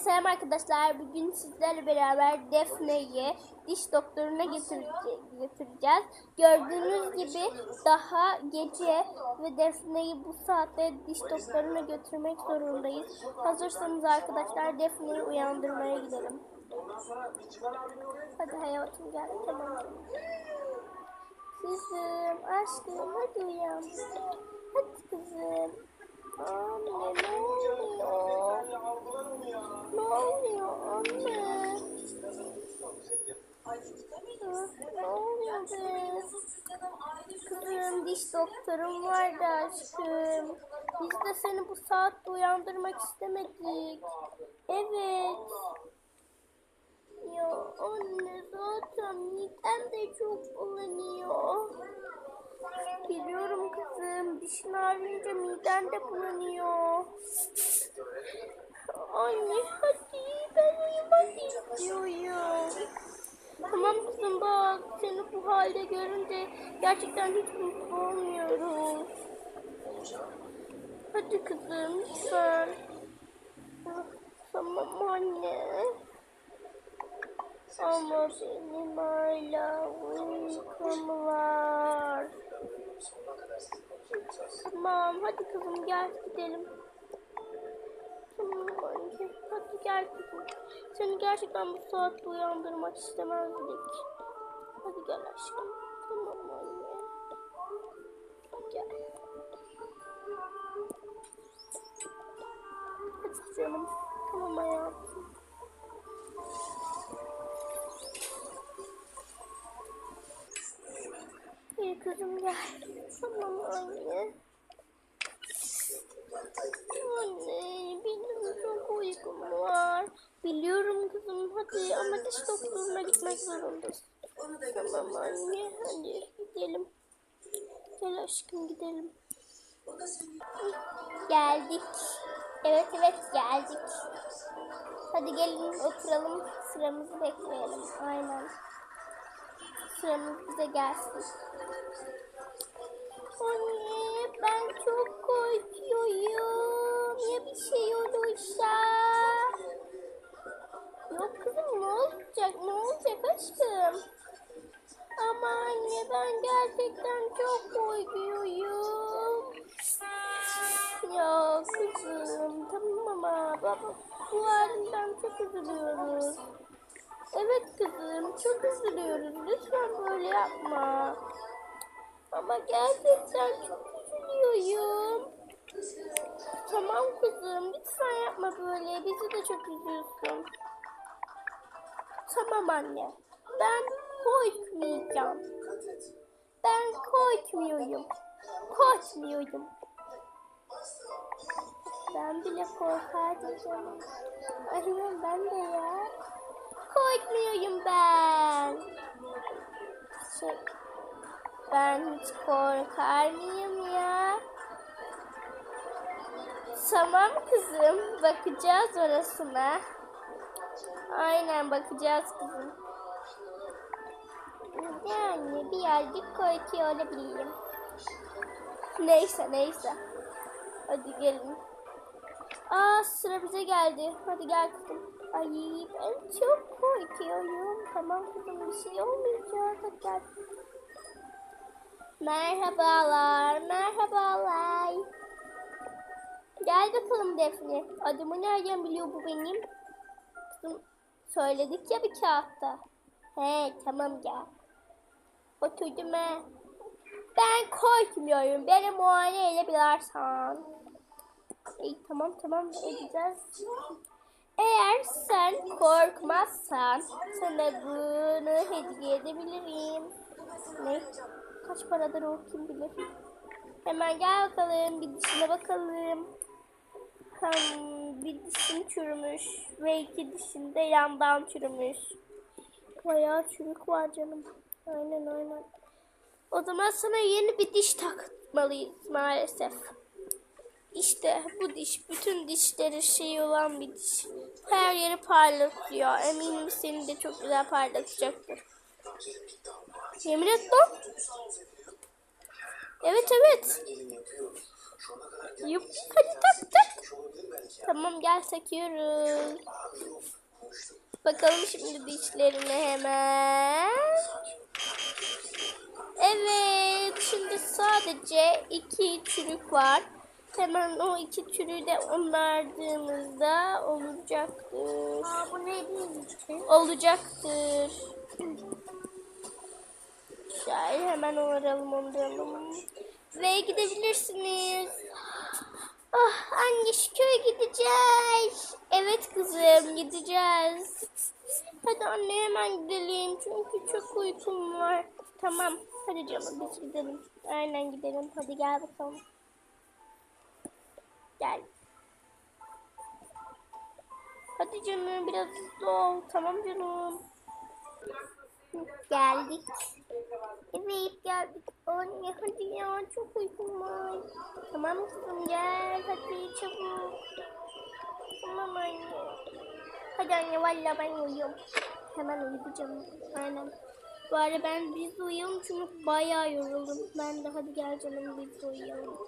selam arkadaşlar. Bugün sizlerle beraber Defne'yi diş doktoruna götürece- götüreceğiz. Gördüğünüz gibi daha gece ve Defne'yi bu saatte diş doktoruna götürmek zorundayız. Hazırsanız arkadaşlar Defne'yi uyandırmaya gidelim. Hadi hayatım gel. Tamam. Kızım, aşkım hadi uyan. Hadi kızım. Anne ne anne? Ne oluyor? Kızım diş doktorum vardı aşkım. Biz de seni bu saatte uyandırmak istemedik. Evet. Ya anne zaten midem de çok bulanıyor. Biliyorum kızım. Dişin ağrıyınca miden de bulanıyor. Anne hadi ben uyumak istiyorum. Tamam kızım bak seni bu halde görünce gerçekten hiç mutlu olmuyoruz. Hadi kızım lütfen. Tamam anne. Ama benim hala uykum. Tamam hadi kızım gel gidelim. Gel kızım. Seni gerçekten bu saatte uyandırmak istemezdik. Hadi gel aşkım. Tamam anne. Gel. Hadi canım. Tamam hayatım. İyi kızım gel. Tamam anne. Anne benim çok uykum var. Biliyorum kızım hadi ama diş doktoruna gitmek zorundasın. Tamam anne hadi gidelim. Gel aşkım gidelim. Geldik. Evet evet geldik. Hadi gelin oturalım sıramızı bekleyelim. Aynen. Sıramız bize gelsin. Anne ben çok korkuyorum. Ya bir şey olursa? Yok kızım ne olacak? Ne olacak aşkım? Ama anne ben gerçekten çok korkuyorum. Ya kızım tamam ama baba bu halinden çok üzülüyoruz. Evet kızım çok üzülüyoruz. Lütfen böyle yapma. Ama gerçekten çok üzülüyorum. Tamam kızım lütfen yapma böyle. Bizi de çok üzüyorsun. Tamam anne. Ben korkmayacağım. Ben korkmuyorum. Korkmuyorum. Ben bile korkardım canım. Aynen ben de ya. Korkmuyorum ben. Şey, ben hiç korkar mıyım Tamam kızım, bakacağız orasına. Aynen bakacağız kızım. Yani birazcık korkuyor olabilirim. Neyse neyse. Hadi gelin. Aa sıra bize geldi. Hadi gel kızım. Ay ben çok korkuyorum. Tamam kızım bir şey olmayacak. Hadi gel. Merhabalar, Gel bakalım Defne. Adımı nereden biliyor bu benim? Söyledik ya bir kağıtta. He tamam gel. Oturdum he. Ben korkmuyorum. Beni muayene edebilirsin. İyi tamam tamam edeceğiz. Eğer sen korkmazsan sana bunu hediye edebilirim. Ne? Kaç paradır o kim bilir. Hemen gel bakalım bir dişine bakalım. Hmm, bir dişin çürümüş ve iki dişin de yandan çürümüş. Bayağı çürük var canım. Aynen aynen. O zaman sana yeni bir diş takmalıyız maalesef. İşte bu diş bütün dişleri şey olan bir diş. Her yeri parlatıyor. Eminim seni de çok güzel parlatacaktır. Yemin et lan. Evet evet. Yup. Hadi tak. Tamam gel sekiyoruz. Bakalım şimdi dişlerine hemen. Evet, şimdi sadece iki çürük var. Hemen o iki çürüğü de onardığımızda olacaktır. Aa bu ne Olacaktır. Şöyle hemen onaralım onaralım. Ve gidebilirsiniz. Ah anne şu köye gideceğiz. Evet kızım gideceğiz. Hadi anne hemen gidelim çünkü çok uykum var. Tamam hadi canım biz gidelim. Aynen gidelim hadi gel bakalım. Gel. Hadi canım biraz hızlı ol. Tamam canım. Geldik. Evet geldik. Anne hadi ya çok uykum var. Tamam kızım gel hadi çabuk. Tamam anne. Hadi anne valla ben uyuyorum. Hemen uyuyacağım. Aynen. Bari ben biz uyuyalım çünkü bayağı yoruldum. Ben de hadi gel canım biz uyuyalım.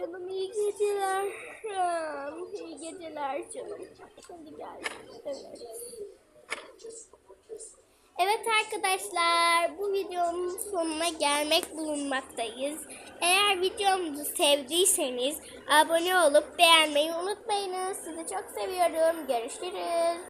Canım iyi geceler. İyi geceler canım. Hadi gel. Evet. Evet arkadaşlar bu videonun sonuna gelmek bulunmaktayız. Eğer videomuzu sevdiyseniz abone olup beğenmeyi unutmayınız. Sizi çok seviyorum. Görüşürüz.